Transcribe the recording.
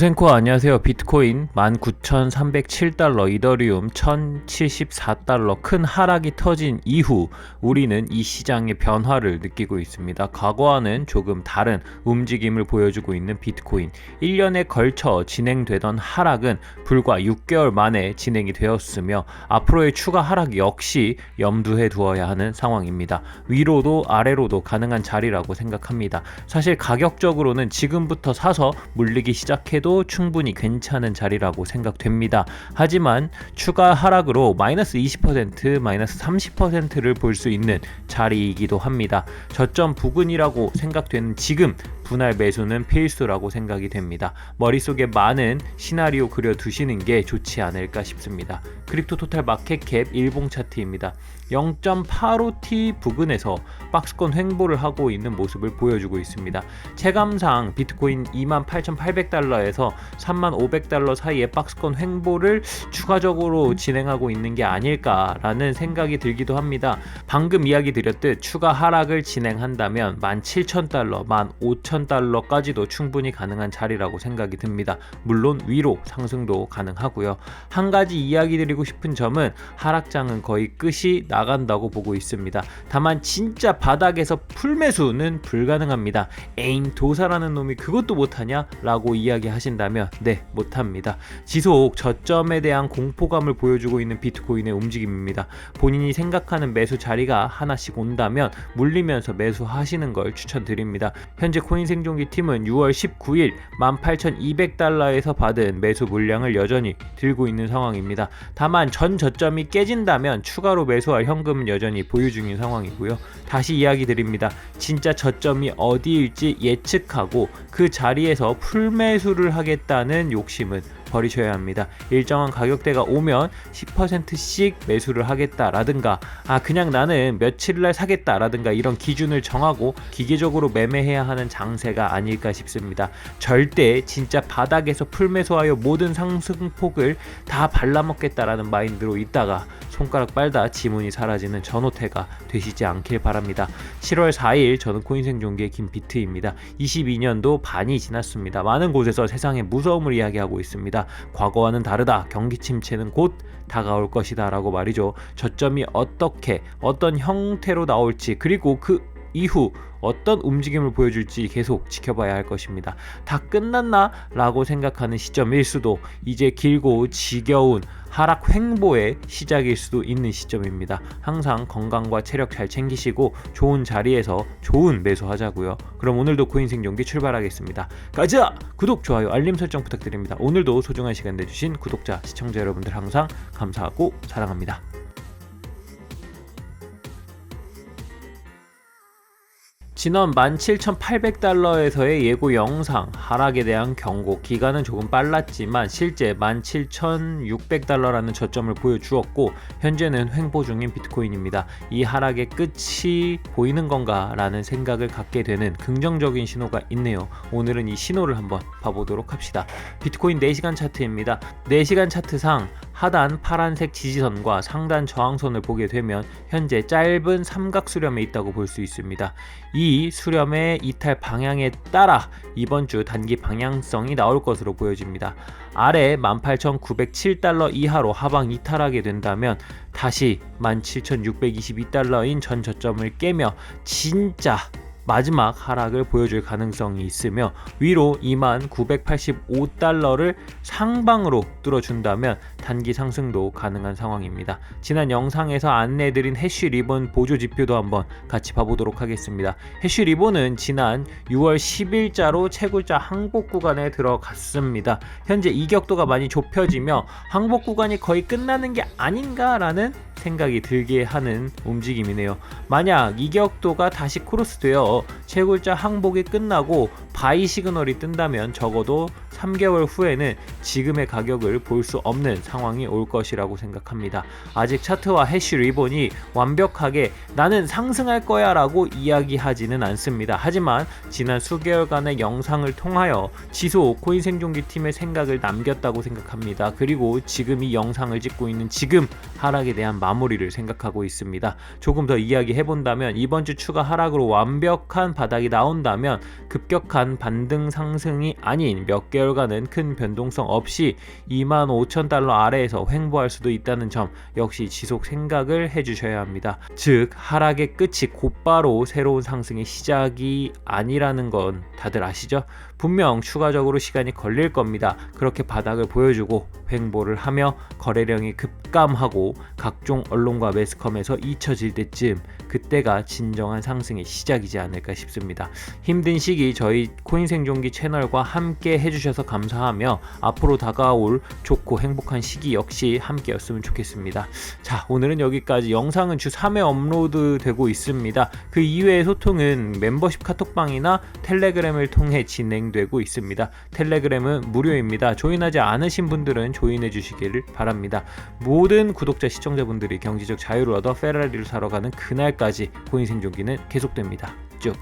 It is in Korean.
고생코 안녕하세요. 비트코인 19,307달러, 이더리움 1,074달러 큰 하락이 터진 이후 우리는 이 시장의 변화를 느끼고 있습니다. 과거와는 조금 다른 움직임을 보여주고 있는 비트코인. 1년에 걸쳐 진행되던 하락은 불과 6개월 만에 진행이 되었으며 앞으로의 추가 하락 역시 염두에 두어야 하는 상황입니다. 위로도 아래로도 가능한 자리라고 생각합니다. 사실 가격적으로는 지금부터 사서 물리기 시작해 해도 충분히 괜찮은 자리라고 생각됩니다. 하지만 추가 하락으로 마이너스 20% 마이너스 30%를 볼 수 있는 자리이기도 합니다. 저점 부근이라고 생각되는 지금 분할 매수는 필수라고 생각이 됩니다. 머릿속에 많은 시나리오 그려 두시는 게 좋지 않을까 싶습니다. 크립토 토탈 마켓캡 일봉 차트입니다. 0.85T 부근에서 박스권 횡보를 하고 있는 모습을 보여주고 있습니다. 체감상 비트코인 28,800달러에서 3,500달러 사이의 박스권 횡보를 추가적으로 진행하고 있는 게 아닐까라는 생각이 들기도 합니다. 방금 이야기 드렸듯 추가 하락을 진행한다면 17,000달러, 15,000 달러까지도 충분히 가능한 자리라고 생각이 듭니다. 물론 위로 상승도 가능하고요. 한 가지 이야기 드리고 싶은 점은 하락장은 거의 끝이 나간다고 보고 있습니다. 다만 진짜 바닥에서 풀매수는 불가능합니다. 에임 도사라는 놈이 그것도 못하냐? 라고 이야기하신다면 네 못합니다. 지속 저점에 대한 공포감을 보여주고 있는 비트코인의 움직임입니다. 본인이 생각하는 매수 자리가 하나씩 온다면 물리면서 매수하시는 걸 추천드립니다. 현재 코인 생존기 팀은 6월 19일 18,200달러에서 받은 매수 물량을 여전히 들고 있는 상황입니다. 다만 전 저점이 깨진다면 추가로 매수할 현금은 여전히 보유 중인 상황이고요. 다시 이야기 드립니다. 진짜 저점이 어디일지 예측하고 그 자리에서 풀매수를 하겠다는 욕심은 버리셔야 합니다. 일정한 가격대가 오면 10%씩 매수를 하겠다라든가 아 그냥 나는 며칠날 사겠다라든가 이런 기준을 정하고 기계적으로 매매해야 하는 장세가 아닐까 싶습니다. 절대 진짜 바닥에서 풀매수하여 모든 상승폭을 다 발라먹겠다라는 마인드로 있다가 손가락 빨다 지문이 사라지는 전호태가 되시지 않길 바랍니다. 7월 4일 저는 코인생존기의 김비트입니다. 22년도 반이 지났습니다. 많은 곳에서 세상의 무서움을 이야기하고 있습니다. 과거와는 다르다. 경기 침체는 곧 다가올 것이다 라고 말이죠. 저점이 어떻게 어떤 형태로 나올지 그리고 그 이후 어떤 움직임을 보여줄지 계속 지켜봐야 할 것입니다. 다 끝났나? 라고 생각하는 시점일 수도 이제 길고 지겨운 하락 횡보의 시작일 수도 있는 시점입니다. 항상 건강과 체력 잘 챙기시고 좋은 자리에서 좋은 매수하자고요. 그럼 오늘도 코인 생존기 출발하겠습니다. 가자! 구독, 좋아요, 알림 설정 부탁드립니다. 오늘도 소중한 시간 내주신 구독자, 시청자 여러분들 항상 감사하고 사랑합니다. 지난 17,800달러에서의 예고 영상 하락에 대한 경고 기간은 조금 빨랐지만 실제 17,600달러라는 저점을 보여주었고 현재는 횡보 중인 비트코인입니다. 이 하락의 끝이 보이는 건가 라는 생각을 갖게 되는 긍정적인 신호가 있네요. 오늘은 이 신호를 한번 봐보도록 합시다. 비트코인 4시간 차트입니다. 4시간 차트상 하단 파란색 지지선과 상단 저항선을 보게 되면 현재 짧은 삼각 수렴에 있다고 볼 수 있습니다. 이 수렴의 이탈 방향에 따라 이번 주 단기 방향성이 나올 것으로 보여집니다. 아래 18,907달러 이하로 하방 이탈하게 된다면 다시 17,622달러인 전 저점을 깨며 진짜 마지막 하락을 보여줄 가능성이 있으며 위로 2985달러를 상방으로 뚫어준다면 단기 상승도 가능한 상황입니다. 지난 영상에서 안내드린 해쉬 리본 보조 지표도 한번 같이 봐보도록 하겠습니다. 해쉬 리본은 지난 6월 10일자로 채굴자 항복 구간에 들어갔습니다. 현재 이격도가 많이 좁혀지며 항복 구간이 거의 끝나는 게 아닌가라는 생각이 들게 하는 움직임이네요. 만약 이격도가 다시 크로스되어 채굴자 항복이 끝나고 바이 시그널이 뜬다면 적어도 3개월 후에는 지금의 가격을 볼 수 없는 상황이 올 것이라고 생각합니다. 아직 차트와 해시 리본이 완벽하게 나는 상승할 거야 라고 이야기하지는 않습니다. 하지만 지난 수개월간의 영상을 통하여 지소 코인 생존기 팀의 생각을 남겼다고 생각합니다. 그리고 지금 이 영상을 찍고 있는 지금 하락에 대한 마무리를 생각하고 있습니다. 조금 더 이야기해 본다면 이번 주 추가 하락으로 완벽한 바닥이 나온다면 급격한 반등 상승이 아닌 몇 개월 결과는 큰 변동성 없이 2만 5천 달러 아래에서 횡보할 수도 있다는 점 역시 지속 생각을 해주셔야 합니다. 즉 하락의 끝이 곧바로 새로운 상승의 시작이 아니라는 건 다들 아시죠? 분명 추가적으로 시간이 걸릴 겁니다. 그렇게 바닥을 보여주고 횡보를 하며 거래량이 급감하고 각종 언론과 매스컴에서 잊혀질 때쯤 그때가 진정한 상승의 시작이지 않을까 싶습니다. 힘든 시기 저희 코인 생존기 채널과 함께 해주셔서 감사하며 앞으로 다가올 좋고 행복한 시기 역시 함께였으면 좋겠습니다. 자 오늘은 여기까지 영상은 주 3회 업로드 되고 있습니다. 그 이외의 소통은 멤버십 카톡방이나 텔레그램을 통해 진행 되고 있습니다. 텔레그램은 무료입니다. 조인하지 않으신 분들은 조인해 주시기를 바랍니다. 모든 구독자 시청자분들이 경제적 자유를 얻어 페라리를 사러 가는 그날까지 코인 생존기는 계속됩니다. 쭉